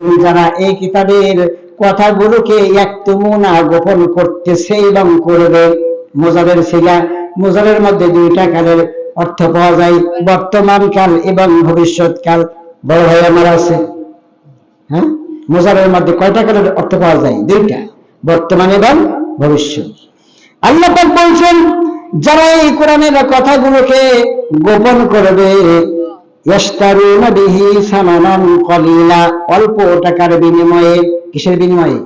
যারা এই কিতাবের কথাগুলোকে একতুমুনা গোপন করতেছে এবং করবে মোজারের শিলা মোজারের মধ্যে দুইটা কালের অর্থ পাওয়া যায়, বর্তমান কাল এবং ভবিষ্যৎ কাল। বড় ভাই আমার আছে। হ্যাঁ? মোজারের মধ্যে কয়টা কালের অর্থ পাওয়া যায়? দুইটা। বর্তমান এবং ভবিষ্যৎ। আল্লাহ বলছেন, যারা এই কোরআনের কথাগুলোকে গোপন করবে অল্প টাকার বিনিময়ে, কিসের বিনিময়ে?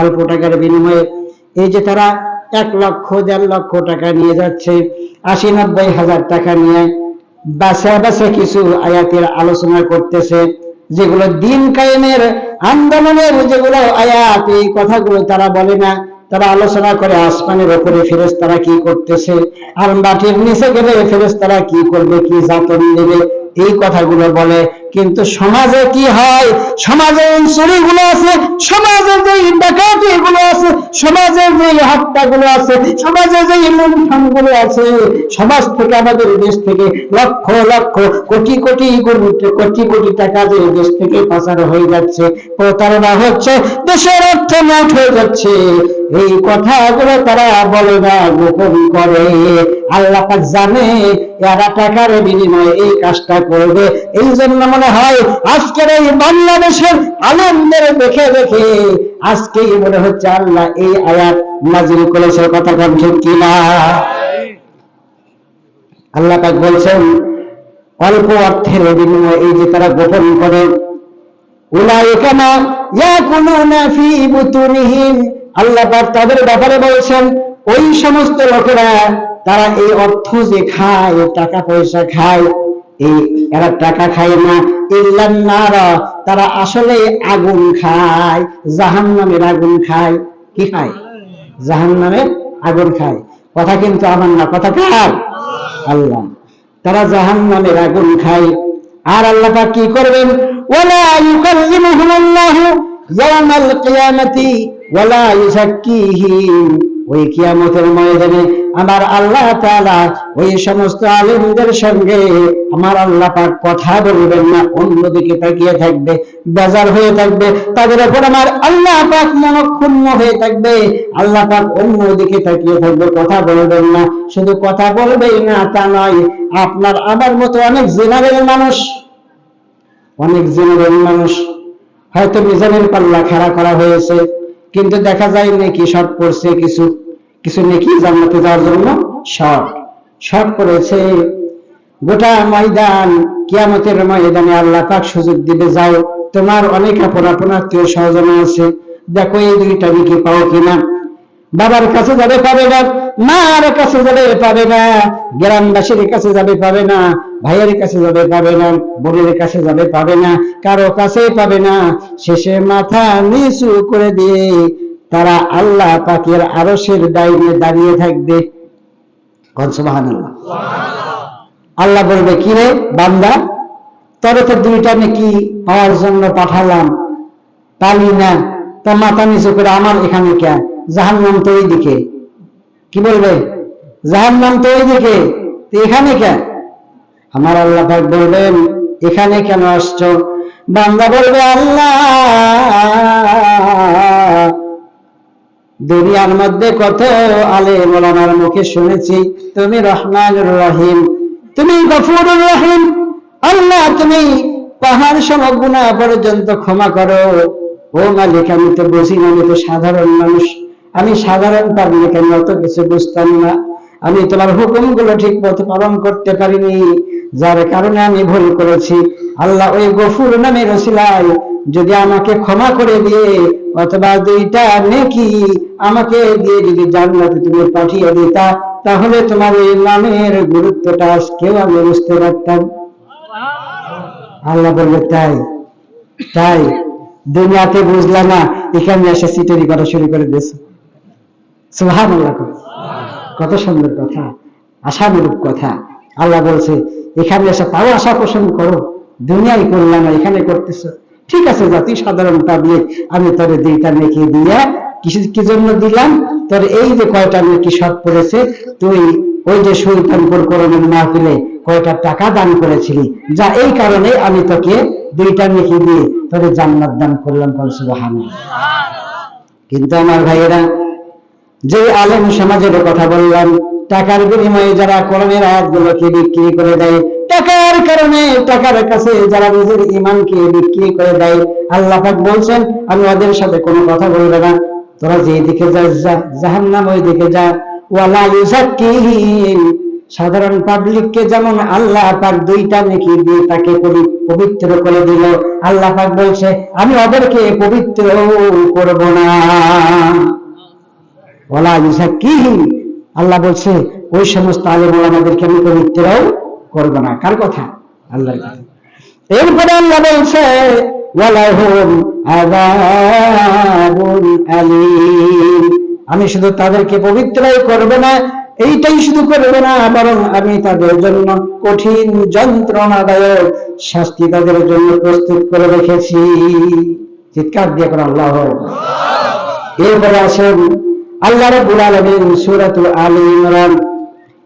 অল্প টাকার বিনিময়ে। এই যে তারা এক লক্ষ, দেড় লক্ষ টাকা নিয়ে যাচ্ছে আশি নব্বই হাজার টাকা নিয়ে বাসা বাসা কিছু আয়াতের আলোচনা করতেছে, যেগুলো দিন কায়েমের আন্দোলনের যেগুলো আয়াত, এই কথাগুলো তারা বলে না। তারা আলোচনা করে আসমানের ওপরে ফেরেস তারা কি করতেছে, আর মাটির নিচে গেলে ফেরেস তারা কি করবে, কি যাতন দেবে এই কথাগুলো বলে, কিন্তু সমাজে কি হয়? সমাজে এই চুরিগুলো আছে, সমাজে যে ডাকাতি গুলো আছে, সমাজে যে হত্যাগুলো আছে, সমাজে যে লুণ্ঠনগুলো আছে, সমাজ থেকে আমাদের দেশ থেকে লক্ষ লক্ষ কোটি কোটি কোটি কোটি টাকা যে দেশ থেকে পাচার হয়ে যাচ্ছে, প্রতারণা হচ্ছে, দেশের অর্থ নোট হয়ে যাচ্ছে। এই কথাগুলো তারা বলে না, গোপন করে। আল্লাহ পাক জানে, এরা টাকার বিনিময়ে এই কাজটা করবে। এই জন্য মনে হয়, আজকের এই বাংলাদেশের আনন্দের দেখে দেখে আজকেই মনে হচ্ছে আল্লাহ এই আয়াত করেছে কথা কিনা? আল্লাহ পাক বলছেন, অল্প অর্থের বিনিময়ে এই যে তারা গোপন করে ফি আল্লাহ পাক তাদের ব্যাপারে বলছেন, ওই সমস্ত লোকেরা তারা এই অর্থ যে খায় টাকা পয়সা খায়, এই এরা টাকা খায় না ইল্লান নারা, তারা আসলে আগুন খায়, জাহান্নামের আগুন খায়। কি খায়? জাহান্নামের আগুন খায়। কথা কিন্তু আমার না, কথা কার? আল্লাহ। তারা জাহান্নামের আগুন খায়। আর আল্লাহ পাক কি করবেন? ওয়ালা ইউকাল্লিমুহুম আল্লাহ ইয়াওমাল কিয়ামাতি, ওয়ালা ইউযাক্কিহিম। ওই কিয়ামতের ময়দানে আমার আল্লাহ তাআলা ওই সমস্ত আলেমদের সঙ্গে আমার আল্লাহ পাক কথা বলবেন না, অন্যদিকে তাকিয়ে থাকবে বেজার হয়ে থাকবে, তাদের উপর আমার আল্লাহ পাক মনক্ষুণ্ণ হয়ে থাকবে, আল্লাহ পাক অন্যদিকে তাকিয়ে থাকবে, কথা বলবেন না, শুধু কথা বলবেই না, তা নয়, আপনার আমার মতো অনেক জেনারেল মানুষ, অনেক জেনারেল মানুষ, হয়তো মিজানের পাল্লা খাড়া করা হয়েছে, কিন্তু দেখা যায় নাকি শর্ট পড়ছে কিছু কিছু নাকি জান্নাতে যাওয়ার জন্য? শর্ট শর্ট পড়েছে গোটা ময়দান, কিয়ামতের ময়দানে আল্লাহ পাক সুযোগ দিবে, যাও। তোমার অনেক আপন আপন আত্মীয় স্বজন আছে। দেখো এই দুইটা বিকি পাও কিনা। বাবার কাছে যাবে, পাবে না। মার কাছে যাবে, পাবে না। গ্রামবাসীর কাছে যাবে, পাবে না। ভাইয়ের কাছে যাবে, পাবে না। বোনের কাছে যাবে, পাবে না। কারও কাছেই পাবে না। শেষে মাথা নিচু করে দিয়ে তারা আল্লাহ পাকের আরশের ডাইনে দাঁড়িয়ে থাকবে। আল্লাহ বলবে, কি রে বান্দা? তবে তো দুইটা নাকি পাওয়ার জন্য পাঠালাম। পালি না। তা মাথা নিচু করে আমার এখানে কে? জাহান নাম তো ওই দিকে কি বলবে? জাহান নাম তো ওই দিকে এখানে কে? আমার আল্লাহ পাক বলবেন, এখানে কেন আসছো? বান্দা বলবে, আল্লাহ দুনিয়ার মধ্যে কত আলে মোলানার মুখে শুনেছি, তুমি রহমান রহিম, তুমি গফুর রহিম, আল্লাহ তুমি পাহাড় সম গুণা পর্যন্ত ক্ষমা করো। ও মালিক, আমি তো বুঝি না, আমি তো সাধারণ মানুষ, আমি সাধারণ পাবলিক আমি অত কিছু বুঝতাম না। আমি তোমার হুকুমগুলো ঠিক মতো পালন করতে পারিনি, যার কারণে আমি ভুল করেছি। আল্লাহ ওই গফুর নামের রসিলায়, যদি আমাকে ক্ষমা করে দিয়ে, অথবা দুইটা নেকি আমাকে দিয়ে যদি জান্নাতে তুমি পাঠিয়ে দিতা, তাহলে তোমার এই নামের গুরুত্বটা আজকেও আমি বুঝতে পারতাম। আল্লাহ বলবে, তাই তাই, দুনিয়াতে বুঝলা না, এখানে এসে সিটেরি করা শুরু করে দিয়েছে। সুহান কত সুন্দর কথা, আশানুরূপ কথা। আল্লাহ বলছে, এখানে এসে তাও আশা পোষণ করো। দুনিয়ায় করলাম এখানে করতেছ। ঠিক আছে, জাতি সাধারণ পাবলিক আমি তোরে দুইটা নেকি দিয়া কিছু কি জন্য দিলাম? তোর এই যে কয়টা নেকি শর্ট পড়েছে, তুই ওই যে সুলতানপুর করণের মাহফিলে কয়টা টাকা দান করেছিলি, যা এই কারণে আমি তোকে দুইটা নেকি দিয়ে তোরে জান্নাত দান করলাম কল সুবহানাল্লাহ। কিন্তু আমার ভাইয়েরা, যে আলেম সমাজের কথা বললাম, টাকার বিনিময়ে যারা কোরআনের আয়াতগুলোকে বিক্রি করে দেয় টাকার কারণে, টাকার কাছে যারা নিজের ইমানকে বিক্রি করে দেয়, আল্লাহ পাক বলছেন, আমি ওদের সাথে কোনো কথা বলব না। তোরা যে দিকে যা, জাহান্নাম ওই দিকে যা। ওয়ালা ইউজাক্কিহিম সাধারণ পাবলিককে যেমন আল্লাহ পাক দুইটা নেকি দিয়ে তাকে পবিত্র করে দিল, আল্লাহ পাক বলছে, আমি ওদেরকে পবিত্র করব না। ওলা ইউজাক্কিহিম আল্লাহ বলছে, ওই সমস্ত আলেম ওলামাদেরকে আমি পবিত্রও করব না। কার কথা? আল্লাহর কথা। এরপরে আল্লাহ বলছে আমি শুধু তাদেরকে পবিত্রই করব না, এইটাই শুধু করব না, বরং আমি তাদের জন্য কঠিন যন্ত্রণাদায়ক শাস্তি তাদের জন্য প্রস্তুত করে রেখেছি। চিৎকার দিয়ে করে আল্লাহ। এরপরে আসেন, আল্লাহ রাব্বুল আলামিন সূরাতুল আলী ইমরান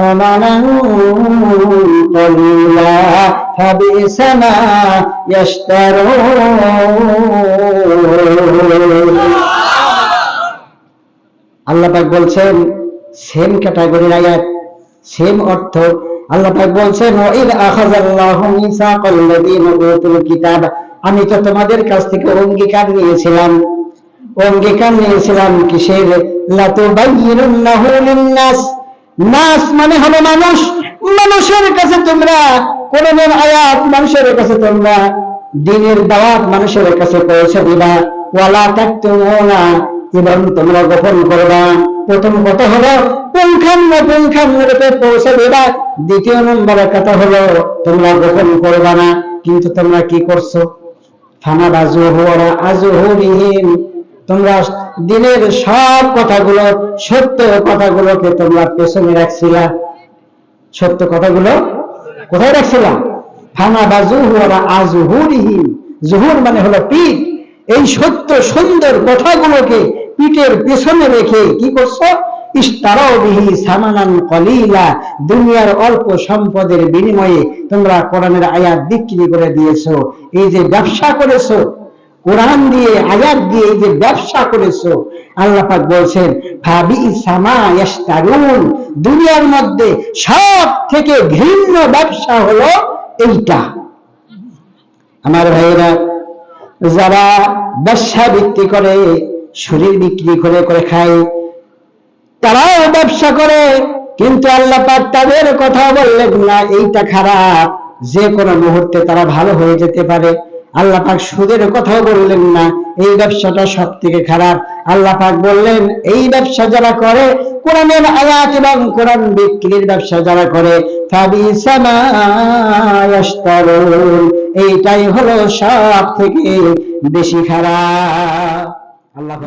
ثمنا قليلا فبئس ما يشترون আল্লাহ পাক বলছেন সেম ক্যাটাগরির আয়াত সেম অর্থ আল্লাহ পাক বলছেন ওয়াইদ আখাযাল্লাহু মিসাকাল লাযীনা উতুল কিতাব আমি তো তোমাদের কাছ থেকে অঙ্গীকার নিয়েছিলাম অঙ্গীকার নিয়েছিলাম কিসের লাতুবাইয়িনুন্নাহু লিন-নাস নাস মানে হলো মানুষ। মানুষের কাছে তোমরা কোরআনের আয়াত মানুষের কাছে তোমরা, দিনের দাওয়াত মানুষের কাছে পৌঁছে দিবা। ওয়ালা তাকতুমুনা, এবং তোমরা গোপন করবা। প্রথম কথা হলো পুঙ্খান্ন পুঙ্খান্ন রূপে পৌঁছে দিবা। দ্বিতীয় নম্বরের কথা হলো, তোমরা গোপন করবা না। কিন্তু তোমরা কি করছ? ফানা বাজুহু ওরা আজহুরিহিম তোমরা দিনের সব কথাগুলো সত্য কথাগুলোকে তোমরা পেছনে রাখছিলা। সত্য কথাগুলো কোথায় রাখছিলাম ফানা বাজুহু ওরা আজহুরিহিম জুহুর মানে হলো পিঠ। এই সত্য, সুন্দর কথাগুলোকে পিঠের পেছনে রেখে কি করছ? দুনিয়ার অল্প সম্পদের বিনিময়ে তোমরা কোরআনের আয়াত বিক্রি করে দিয়েছ। এই যে ব্যবসা করেছ কোরআন দিয়ে, আয়াত দিয়ে যে ব্যবসা করেছ, আল্লাহ পাক বলছেন ভাবি সামা ইয়াস্তারুন দুনিয়ার মধ্যে সব থেকে ঘৃণ্য ব্যবসা হলো এইটা। আমার ভাইয়েরা, যারা ব্যবসা বিক্রি করে, শরীর বিক্রি করে করে খায়, তারাও ব্যবসা করে, কিন্তু আল্লাহ পাক তাদের কথা বললেন না, এইটা খারাপ, যে কোনো মুহূর্তে তারা ভালো হয়ে যেতে পারে। আল্লাহ পাক সুদের কথাও বললেন না, এই ব্যবসাটা সব থেকে খারাপ আল্লাহ পাক বললেন, এই ব্যবসা যারা করে, কোরআনের আয়াত এবং কোরআন বিক্রির ব্যবসা যারা করে। এইটাই হলো সব থেকে বেশি খারাপ আল্লাহ